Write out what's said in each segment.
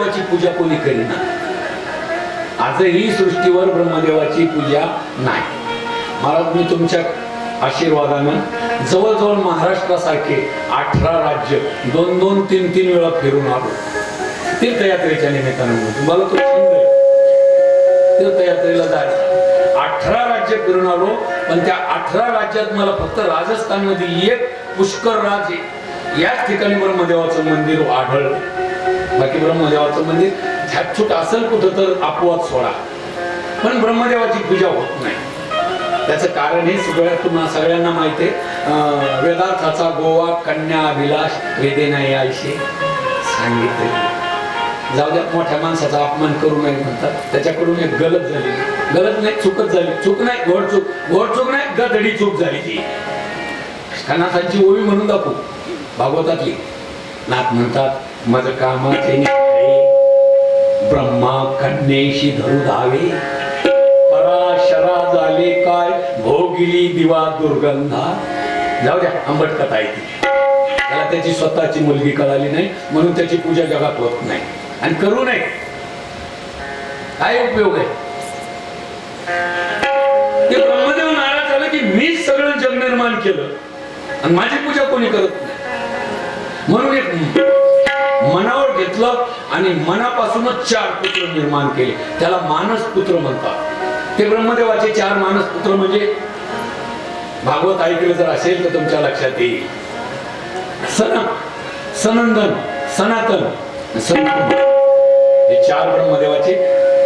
ब्रह्मदेवाची पूजा कोणी करी आजही सृष्टीवर ब्रह्मदेवाची पूजा नाही. महाराज मी तुमच्या आशीर्वादानं जवळजवळ महाराष्ट्रासारखे अठरा राज्य दोन दोन तीन तीन वेळा फिरून आलो. तीर्थयात्रेच्या निमित्तानं तुम्हाला तो छंद तीर्थयात्रेला जायचं अठरा राज्य फिरून आलो पण त्या अठरा राज्यात मला फक्त राजस्थानमध्ये एक पुष्कर राज याच ठिकाणी ब्रह्मदेवाचं मंदिर आढळलं. बाकी ब्रह्मदेवाचं मंदिर छाटछूट असेल कुठं तर अपवाद सोडा. पण ब्रह्मदेवाची पूजा होत नाही. त्याचं कारण हे सगळ्या तुम्हाला सगळ्यांना माहिती आहे. अं, वेदार्थाचा गोवा कन्या अभिलाष वेदेना याविषयी सांगितले. जाऊ द्या मोठ्या माणसाचा अपमान करू नये म्हणतात. त्याच्याकडून एक गलत झाली. गलत नाही चुकत झाली. चूक नाही घोड चूक. घोड चूक नाही गधडी चूक झाली ती. कनाथांची ओवी म्हणून दाखवू. भागवतातली. नाथ म्हणतात मज कामाचे ब्रह्मा कन्येशी धरू धावे. पराशरा झाले काय? भोगिली दिवा दुर्गंधा. जाऊ द्या आंबट कथा आहे ती. त्याला त्याची स्वतःची मुलगी कळाली नाही म्हणून त्याची पूजा जगात होत नाही. आणि करू नये. काय उपयोग आहे? ते ब्रह्मदेव नाराज झालं की मीच सगळं जग निर्माण केलं. आणि माझी पूजा कोणी करत नाही? आणि मनापासूनच चार पुत्र निर्माण केले. त्याला मानस पुत्र म्हणतात. ते ब्रह्मदेवाचे चार मानस पुत्र म्हणजे भागवत ऐकलं जर असेल तर तुमच्या लक्षात येईल. सन सनंदन सनातन सनातन हे चार ब्रह्मदेवाचे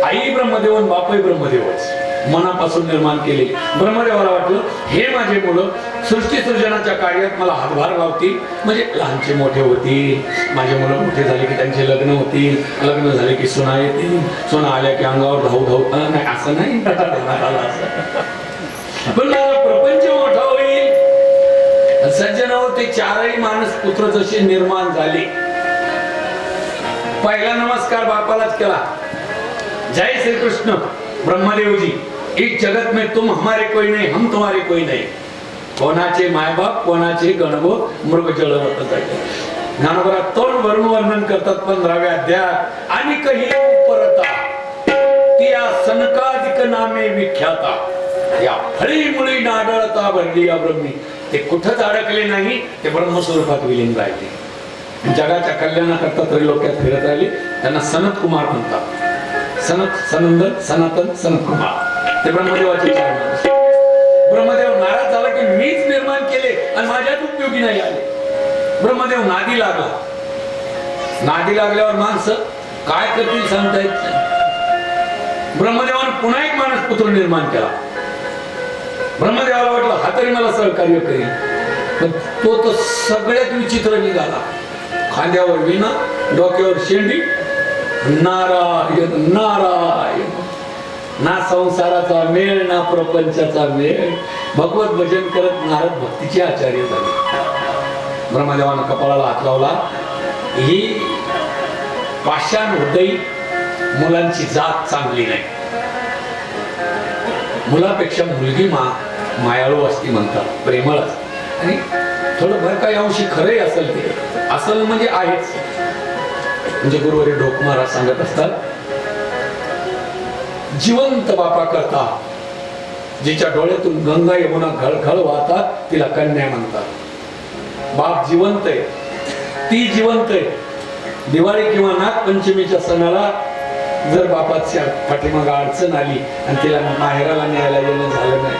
आई ब्रह्मदेव आणि बापही ब्रह्मदेवच. मनापासून निर्माण केले. ब्रह्मदेवाला वाटलं हे माझे मुलं सृष्टी सृजनाच्या कार्यात मला हातभार लावतील. म्हणजे लहानचे मोठे होतील. माझे मुलं मोठे झाले की त्यांचे लग्न होतील. लग्न झाले की सुना येतील. सुना आल्या की अंगावर धाव धाऊ नाही असं नाही. देण्यात असं. पण प्रपंच मोठा होईल. सज्जनावर हो, ते चारही माणस पुत्र जसे निर्माण झाले. पहिला नमस्कार बापालाच केला. जय श्री कृष्ण ब्रह्मदेवजी. इस जगत में तुम हमारे कोई नहीं हम तुम्हारे कोई नहीं। कोणाचे मायबाप कोणाचे गणगो मृग जळवत ज्ञानोबरा तोंड भरून वर्णन करतात पंधराव्या अध्याय आणि कही परता ती या सनकाधिक नामे विख्याता या फळी मुळी नाडळता भरली या ब्रह्मी ते कुठंच अडकले नाही ते ब्रह्मस्वरूपात विलीन राहिले. जगाच्या कल्याणाकरता तरी लोकात फिरत राहिले त्यांना सनत कुमार म्हणतात. सनत सनंद सनातन सनत कुमार. ते ब्रह्मदेवाचे ब्रह्मदेव नाराज झाला की मीच निर्माण केले आणि माझ्यात उपयोगी नाही आले. ब्रह्मदेव नादी लागला. नादी लागल्यावर माणसं काय करतील सांगता येत नाही. ब्रह्मदेवानं पुन्हा एक माणूस पुत्र निर्माण केला. ब्रह्मदेवाला वाटलं हा तरी मला सहकार्य करेल पण तो तर सगळ्यात विचित्र निघाला. खांद्यावर विना डोक्यावर शेंडी नारायण नारायण. ना संसाराचा मेळ ना प्रपंचाचा मेळ. भगवत भजन करत नारद भक्तीचे आचार्य झाले. ब्रह्मदेवानं कपाळाला हात लावला. ही पाषाण हृदयी मुलांची जात चांगली नाही. मुलापेक्षा मुलगी मा मायाळू असती म्हणतात प्रेमळ असते. आणि थोडं भर काही अंशी खरंही असेल ते. असल म्हणजे आहेच. म्हणजे गुरुवारी ढोक महाराज सांगत असतात जिवंत बापा करता जिच्या डोळ्यातून गंगा यमुना घळघळ वाहतात तिला कन्या म्हणतात. बाप जिवंत आहे. ती जिवंत आहे. दिवाळी किंवा नागपंचमीच्या सणाला जर बापाच्या पाठीमाग अडचण आली आणि तिला माहेराला न्यायला येणं झालं नाही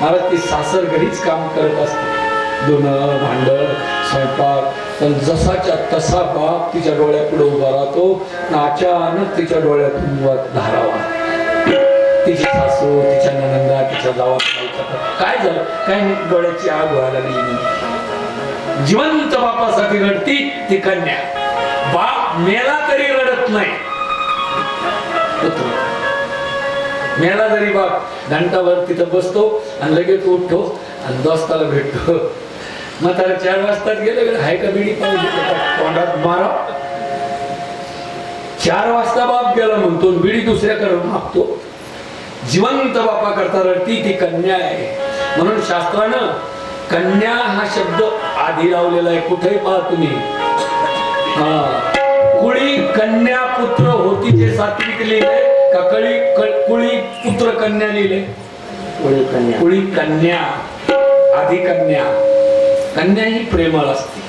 मला ती सासर घरीच काम करत असते. धुणं भांडण स्वयंपाक पण जसाच्या तसा बाप तिच्या डोळ्यापुढे उभा राहतो अचानक तिच्या डोळ्यातून वर सासू तिच्या ननंदा तिच्या जावा काय झालं? काय डोळ्याची आग व्हायला नाही जिवंत बापासाठी रडती ती कन्या. बाप मेला तरी रडत नाही. मेला जरी बाप. घंटाभर तिथं बसतो आणि लगेच उठतो आणि दोस्ताला भेटतो. मग त्याला चार वाजता गेलं हाय का बिडी तोंडात मारा. चार वाजता बाप गेला म्हणतो बिडी दुसऱ्याकडे मागतो. जिवंत बापा करता रडती ती कन्या आहे. म्हणून शास्त्रानं कन्या हा शब्द आधी लावलेला आहे. कुठेही पहा तुम्ही. हा. कुळी कन्या पुत्र होतीचे सात्विक लिहिले का कळी पुत्र कन्या लिहिले? कुळी कन्या. आधी कन्या. कन्या ही प्रेमळ असते.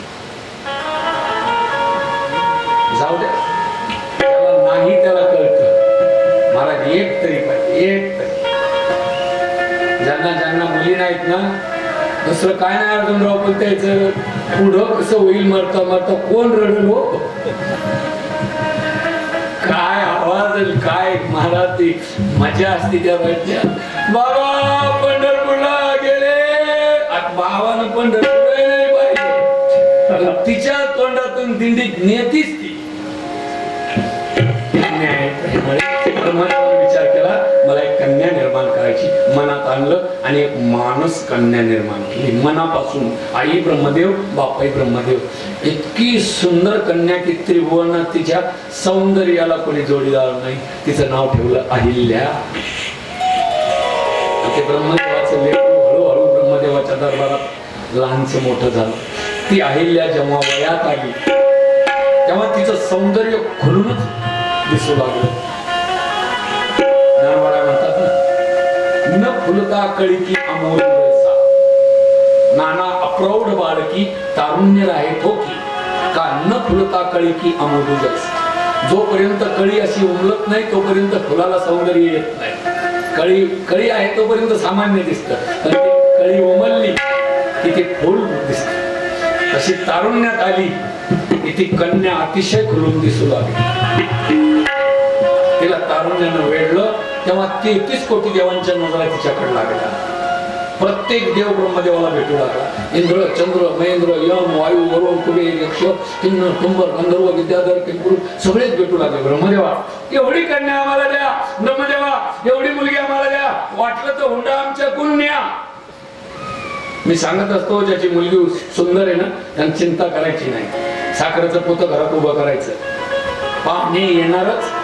जाऊ द्या. त्याला नाही त्याला कळत. महाराज एक तरी एक. ज्यांना ज्यांना मुली नाहीत ना दुसरं काय नाही अर्जुनराव पण त्याचं पुढं कसं होईल मरता मरता कोण रडल हो? काय आवाज काय महाराज ती मजा असते त्या बाईच्या. बाबा पंढरपूरला गेले. आता पंढरपूर नाही पाहिजे तिच्या तोंडातून दिंडी नेतीच ती. कन्या निर्माण करायची. मनात आणलं आणि एक मानस कन्या निर्माण केली. मनापासून आई ब्रह्मदेव बापाई ब्रह्मदेव. इतकी सुंदर कन्या की त्रिभुवनात तिच्या सौंदर्याला कोणी जोडीदार नाही. तिचं नाव ठेवलं अहिल्या. ते ब्रह्मदेवाचं लेकरू हळूहळू ब्रह्मदेवाच्या दरबारात लहानच मोठं झालं. ती अहिल्या जेव्हा वयात आली तेव्हा तिचं सौंदर्य खुलूनच दिसू लागलं. फुलता कळी की अमोल नाना अप्रौढ बाळकी तारुण्य राहे ठोकी. का न फुलता कळी की अमोल जैसा जोपर्यंत कळी अशी उमलत नाही तोपर्यंत फुलाला सौंदर्य येत नाही. कळी कळी आहे तोपर्यंत सामान्य दिसत. कळी उमलली की ते फुल दिसत. तशी तारुण्यात आली की ती कन्या अतिशय खुलून दिसू लागली. तिला तारुण्यानं वेढलं तेव्हा तेहतीस कोटी देवांच्या नजरा तिच्याकडे लागल्या. प्रत्येक देव ब्रह्मदेवाला भेटू लागला. इंद्र चंद्र महेंद्र यम वायू वरुण कुबेर यक्ष किन्न कुंभर गंधर्व विद्याधर किंकुर सगळेच भेटू लागले. ब्रह्मदेवा एवढी कन्या आम्हाला द्या. ब्रह्मदेवा एवढी मुलगी आम्हाला द्या. वाटलं तर हुंडा आमच्या कुण्या मी सांगत असतो ज्याची मुलगी सुंदर आहे ना त्यांना चिंता करायची नाही. साखरेचं पोतं घरात उभं करायचं. पाहणे येणारच.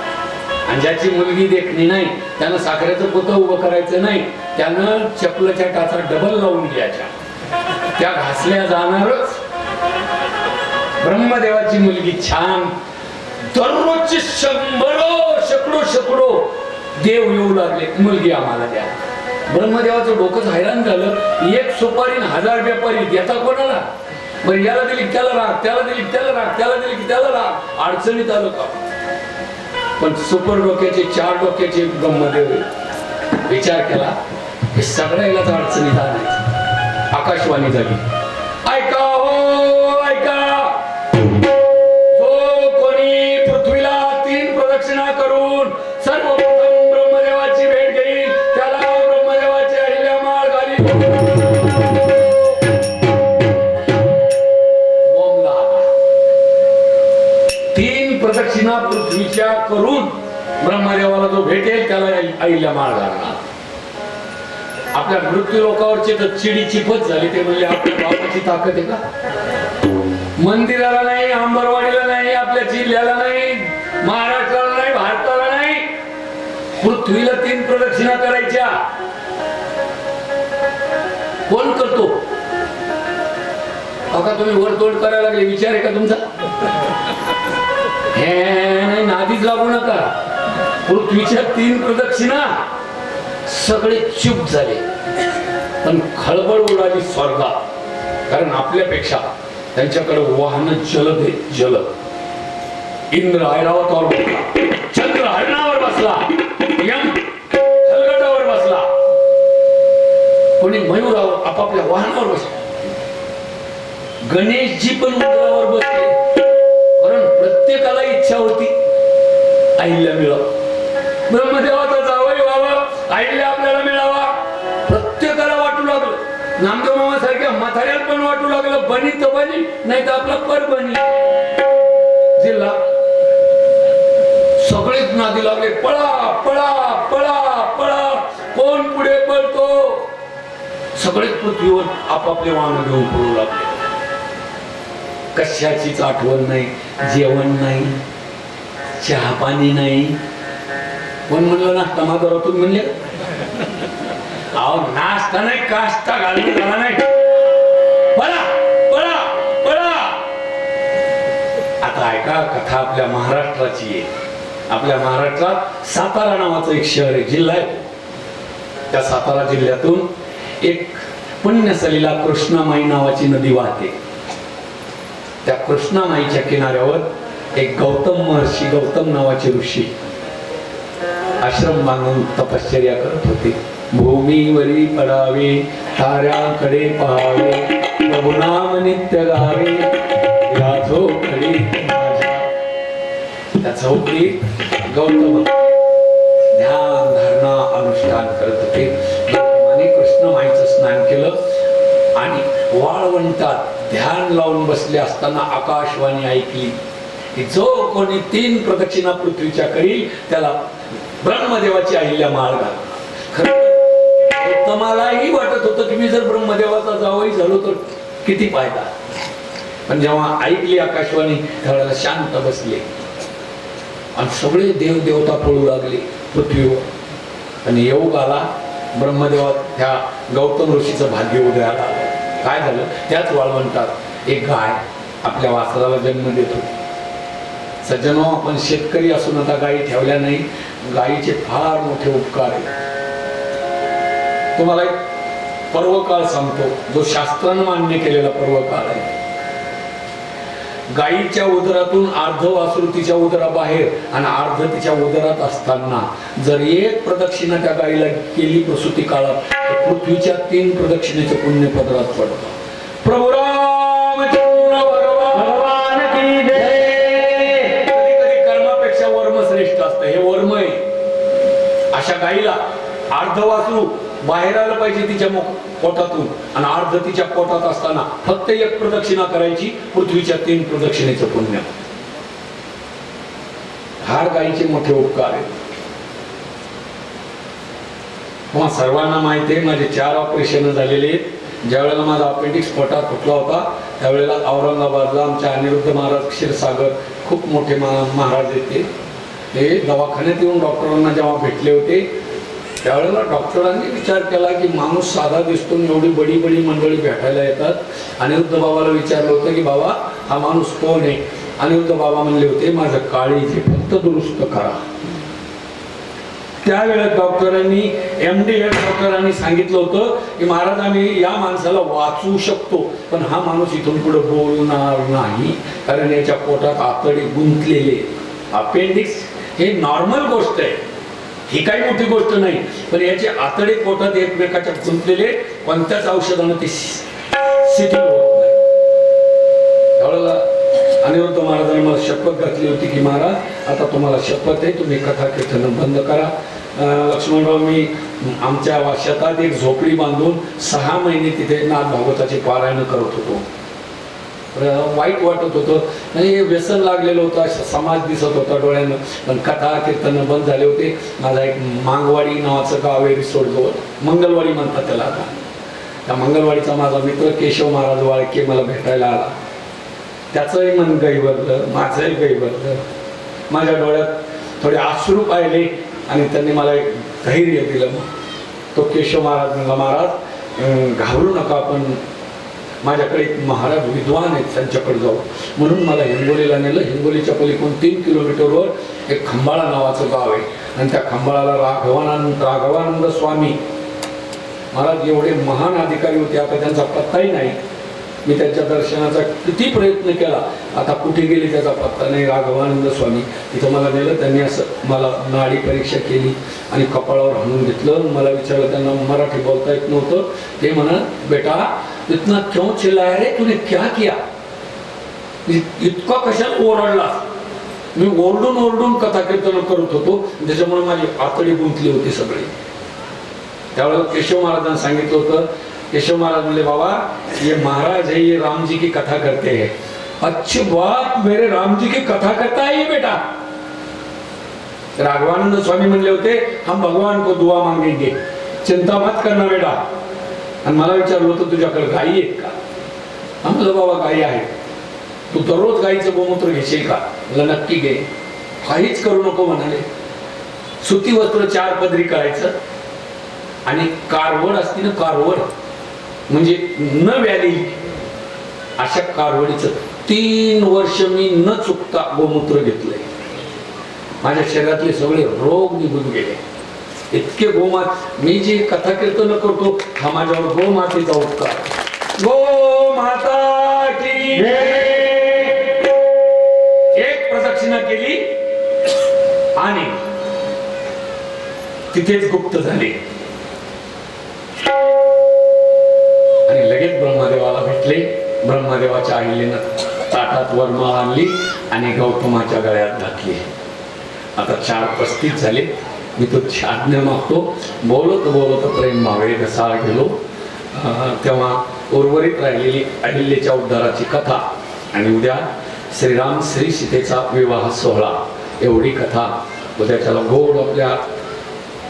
आणि ज्याची मुलगी देखणी नाही त्यानं साखरेचं पोतं उभं करायचं नाही त्यानं चपलाच्या टाचा डबल लावून घ्यायच्या. त्या घासल्या जाणारच. ब्रह्मदेवाची मुलगी छान. दररोजचे शंभरो शकलो शकलो देव येऊ लागले. मुलगी आम्हाला द्या. ब्रह्मदेवाचं डोकंच हैराण झालं. एक सुपारी हजार व्यापारी देता कोणाला? बरं याला दिली त्याला राग त्याला दिली त्याला राग त्याला दिली की त्याला राग. अडचणीत आलं का? पण सुपर डोक्याचे चार डोक्याचे ब्रह्मदेव विचार केला की सगळ्यालाच अडचणीत आणायचं. आकाशवाणी झाली करून ब्रह्मदेवाला जो भेटेल त्याला आईला माळ घालणार. आपल्या मृत्यू लोकावरची तर चिडी चिपत झाली ते म्हणजे आपल्या बाबाची ताकद आहे का? मंदिराला नाही अंबरवाडीला नाही आपल्या जिल्ह्याला नाही महाराष्ट्राला नाही भारताला नाही. पृथ्वीला तीन प्रदक्षिणा करायच्या. कोण करतो? बघा तुम्ही वरतोड करायला लागले? विचार आहे का तुमचा? नादीच लागू नका. पृथ्वीच्या तीन प्रदक्षिणा सगळे चुप झाले. पण खळबळ उडाली स्वर्गात कारण आपल्यापेक्षा त्यांच्याकडे वाहन जलद आहे जलद इंद्र ऐरावतावर बसला. चंद्र हरणावर बसला. यम हलगटावर बसला. कोणी मयुरावर आपापल्या वाहनावर बसला. गणेशजी पण उंदरावर बसले. प्रत्येकाला इच्छा होती. आईला मिळावा. ब्रह्मदेवाचा जावई व्हावं आईला आपल्याला मिळावा. प्रत्येकाला वाटू लागलं. नामदेव मामा सारख्या म्हाताऱ्याला पण वाटू लागलं. बनी तर बनी नाही तर आपला पर बनी. जिल्हा. सगळेच नादी लागले. पळा पळा पळा पळा. कोण पुढे पळतो? सगळेच पृथ्वीवर आपापले वाहन घेऊन पळू लागले. कशाचीच आठवण नाही जेवण नाही चहा पाणी नाही. कोण म्हणलं नाश्ता माझा म्हणले? अहो नाश्ता नाही काष्टा घालून झाला नाही. पळा पळा पळा. आता ऐका कथा आपल्या महाराष्ट्राची आहे. आपल्या महाराष्ट्रात सातारा नावाचं एक शहर आहे जिल्हा आहे. त्या सातारा जिल्ह्यातून एक पुण्यसलीला कृष्णामाई नावाची नदी वाहते. त्या कृष्णामाईच्या किनाऱ्यावर एक गौतम महर्षी गौतम नावाचे ऋषी आश्रम बांधून तपश्चर्या करत होते. भूमीवरी पडावे ताऱ्याकडे पहावे प्रभुनाम नित्य गावे या झोपडी त्याचा उपयोग गौतम ध्यान धारणा अनुष्ठान करत होते. गौतमाने कृष्ण माईचं स्नान केलं आणि वाळवंटात ध्यान लावून बसले असताना आकाशवाणी ऐकली की जो कोणी तीन प्रदक्षिणा पृथ्वीच्या करील त्याला ब्रह्मदेवाची अहिल्या माळ घाल. खरं मलाही वाटत होतं की मी जर ब्रह्मदेवाचा जावई झालो तर किती फायदा. पण जेव्हा ऐकली आकाशवाणी त्यावेळेला शांत बसले. आणि सगळे देव देवता पळू लागले पृथ्वीवर. आणि योग आला ब्रह्मदेवा त्या गौतम ऋषीचं भाग्य उदयाला आलं. काय झालं? त्याच वाळवंटात एक गाय आपल्या वासराला जन्म देतो. सज्जनो आपण शेतकरी असून आता गायी ठेवल्या नाही. गायीचे फार मोठे उपकार आहे तुम्हाला एक पर्वकाळ सांगतो. जो शास्त्रानं मान्य केलेला पर्वकाळ आहे. गायीच्या उदरातून अर्ध वासरू तिच्या उदराबाहेर आणि अर्ध तिच्या उदरात असताना जर एक प्रदक्षिणा त्या गायीला केली प्रसूती काळात पृथ्वीच्या तीन प्रदक्षिणेचे पुण्य पदरात पडतं प्रभू रामचंद्र भगवान की जय. कधी कधी कर्मापेक्षा वर्म श्रेष्ठ असतं. हे वर्म आहे अशा गायीला अर्ध वासरू बाहेर आलं पाहिजे तिच्या मुख पोटातून. आणि अर्ध तिच्या पोटात असताना फक्त एक प्रदक्षिणा करायची पृथ्वीच्या तीन प्रदक्षिणेचं पुण्य. हार गायीचे मोठे उपकार आहेत. मग सर्वांना माहिती आहे माझे चार ऑपरेशन झालेले आहेत. ज्यावेळेला माझा अपेंडिक्स पोटात फुटला होता त्यावेळेला औरंगाबादला आमच्या अनिरुद्ध महाराज क्षीरसागर खूप मोठे महा महाराज येते ते. दवाखान्यात येऊन डॉक्टरांना जेव्हा भेटले होते त्यावेळेला डॉक्टरांनी विचार केला की माणूस साधा दिसतो एवढी बडी बडी मंडळी भेटायला येतात. अनिरुद्ध बाबाला विचारलं होतं की बाबा हा माणूस कोण आहे? अनिरुद्ध बाबा म्हणले होते माझं काळी फक्त दुरुस्त करा. त्यावेळेस डॉक्टरांनी एम डी एड डॉक्टरांनी सांगितलं होतं की महाराज आम्ही या माणसाला वाचवू शकतो पण हा माणूस इथून पुढे बोलणार नाही कारण याच्या पोटात आतडे गुंतलेले. अपेंडिक्स हे नॉर्मल गोष्ट आहे. ही काही मोठी गोष्ट नाही पण याचे आतडे पोटात एकमेकाच्या गुंतलेले कोणत्याच औषधानं ते शिथिल होत नाही. त्यावेळेला अनिरुद्ध महाराजांनी मला शपथ घातली होती की महाराज आता तुम्हाला शपथ आहे तुम्ही कथा कीर्तन बंद करा लक्ष्मणराव मी आमच्या शेतात एक झोपडी बांधून सहा महिने तिथे नाथ भागवताचे पारायण करत होतो. वाईट वाटत होतं. आणि व्यसन लागलेलं होतं असं समाज दिसत होता डोळ्यानं. पण कथा कीर्तन बंद झाले होते. माझा एक मांगवाडी नावाचं गाव आहे रिसोडजवळ. मंगलवाडी म्हणतात त्याला आता. त्या मंगलवाडीचा माझा मित्र केशव महाराज वाळके मला भेटायला आला. त्याचंही मन गैवरलं माझंही गैवरलं माझ्या डोळ्यात थोडे आश्रू पाहिले. आणि त्यांनी मला एक धैर्य दिलं. मग तो केशव महाराज म्हणला महाराज घाबरू नका आपण. माझ्याकडे एक महाराज विद्वान आहेत त्यांच्याकडे जाऊ. म्हणून मला हिंगोलीला नेलं. हिंगोलीच्या पलीकडून तीन किलोमीटरवर एक खंबाळा नावाचं गाव आहे. आणि त्या खंबाळाला राघवानंद राघवानंद स्वामी. महाराज एवढे महान अधिकारी होते. आता त्यांचा पत्ताही नाही. मी त्यांच्या दर्शनाचा किती प्रयत्न केला. आता कुठे गेले त्याचा पत्ता नाही. राघवानंद स्वामी. तिथं मला नेलं त्यांनी असं मला नाडी परीक्षा केली आणि कपाळावर हाणून घेतलं. मला विचारलं त्यांना मराठी बोलता येत नव्हतं. ते म्हणत बेटा इतना क्यों चिल्लाया रे? तूने क्या किया? इतका कशाला ओरडला मी ओरडून ओरडून कथा कीर्तन करत होतो. त्याच्यामुळे माझी आतडी गुंतली होती सगळी. त्यावेळेला केशव महाराजांनी सांगितलं होतं केशव महाराज बोले बाबा ये महाराज है ये राम जी की कथा करते हैं। अच्छी बात मेरे राम जी की कथा करता है ये बेटा। राघवानंद स्वामी म्हणले होते हम भगवान को दुआ मांगेंगे चिंता मत करना बेटा। आणि मला विचारलं होतं तुझ्याकडे गायी आहेत का? हा म्हणलं बाबा गायी आहे तू दररोज गाईचं गोमूत्र घेशील का? म्हणलं नक्की घे. काहीच करू नको म्हणाले. सुती वस्त्र चार पदरी करायचं आणि कारवड असती ना कारवड. म्हणजे न व्याली अशा कारवडीचं तीन वर्ष मी न चुकता गोमूत्र घेतलंय. माझ्या शरीरातले सगळे रोग निघून गेले. इतके गोमात मी जी कथा कीर्तन करतो हा माझ्यावर गोमातेचा उपकार. गो माता की एक प्रदक्षिणा केली आणि तिथेच गुप्त झाले. ब्रह्मदेवाला भेटले. ब्रह्मदेवाच्या आईलीनं ताटात वरमाळ आणली आणि गौतमाच्या गळ्यात घातली. आता चार पस्तीस झाले. मी तो आज्ञा मागतो. बोलत बोलत प्रेम मावे घसाळ गेलो. तेव्हा उर्वरित राहिलेली अहिल्याच्या उद्धाराची कथा आणि उद्या श्रीराम श्री सीतेचा विवाह सोहळा. एवढी कथा उद्याच्याला गोड आपल्या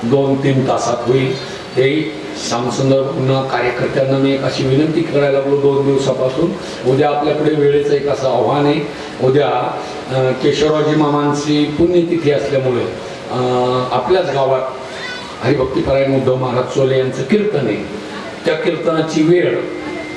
दोन तीन तासात होईल. हे श्यामसुंदर पुन्हा कार्यकर्त्यांना मी एक अशी विनंती करायला लागलो दोन दिवसापासून. उद्या आपल्याकडे वेळेचं एक असं आव्हान आहे. उद्या अं, केशवरावजी मामांची पुण्यतिथी असल्यामुळे आपल्याच गावात हरिभक्तीपरायण उद्धव महाराज चोले यांचं कीर्तन आहे. त्या कीर्तनाची वेळ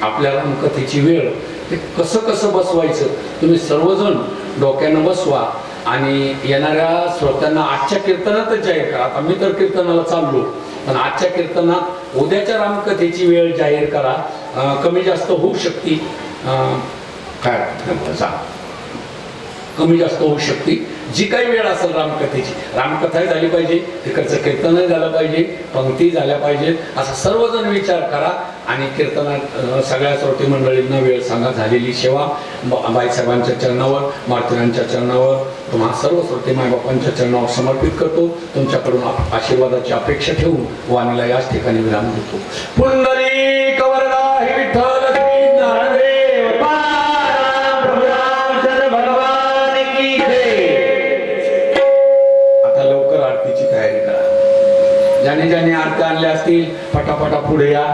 आपल्या रामकथेची वेळ ते कसं कसं बसवायचं? तुम्ही सर्वजण डोक्यानं बसवा आणि येणाऱ्या श्रोत्यांना आजच्या कीर्तनातच जाहीर करा. आता मी तर कीर्तनाला चाललो. पण आजच्या कीर्तनात उद्याच्या रामकथेची वेळ जाहीर करा. कमी जास्त होऊ शकते. काय. कमी जास्त होऊ शकते. जी काही वेळ असेल रामकथेची रामकथाही झाली पाहिजे तिकडचं कीर्तनही झालं पाहिजे पंक्ती झाल्या पाहिजेत. असा सर्वजण विचार करा. आणि कीर्तनात सगळ्या श्रोते मंडळींना वेळ सांगा झालेली सेवा. बाईसाहेबांच्या चरणावर मारुतीरांच्या चरणावर तुम्हा सर्व श्रोते मायबापांच्या चरणावर समर्पित करतो. तुमच्याकडून आशीर्वादाची अपेक्षा ठेवून वाणीला याच ठिकाणी विराम देतो. कवरदा हे विठ्ठल आता लवकर आरतीची तयारी करा. ज्याने ज्याने आरत्या आणल्या असतील फटाफटा पुढे या.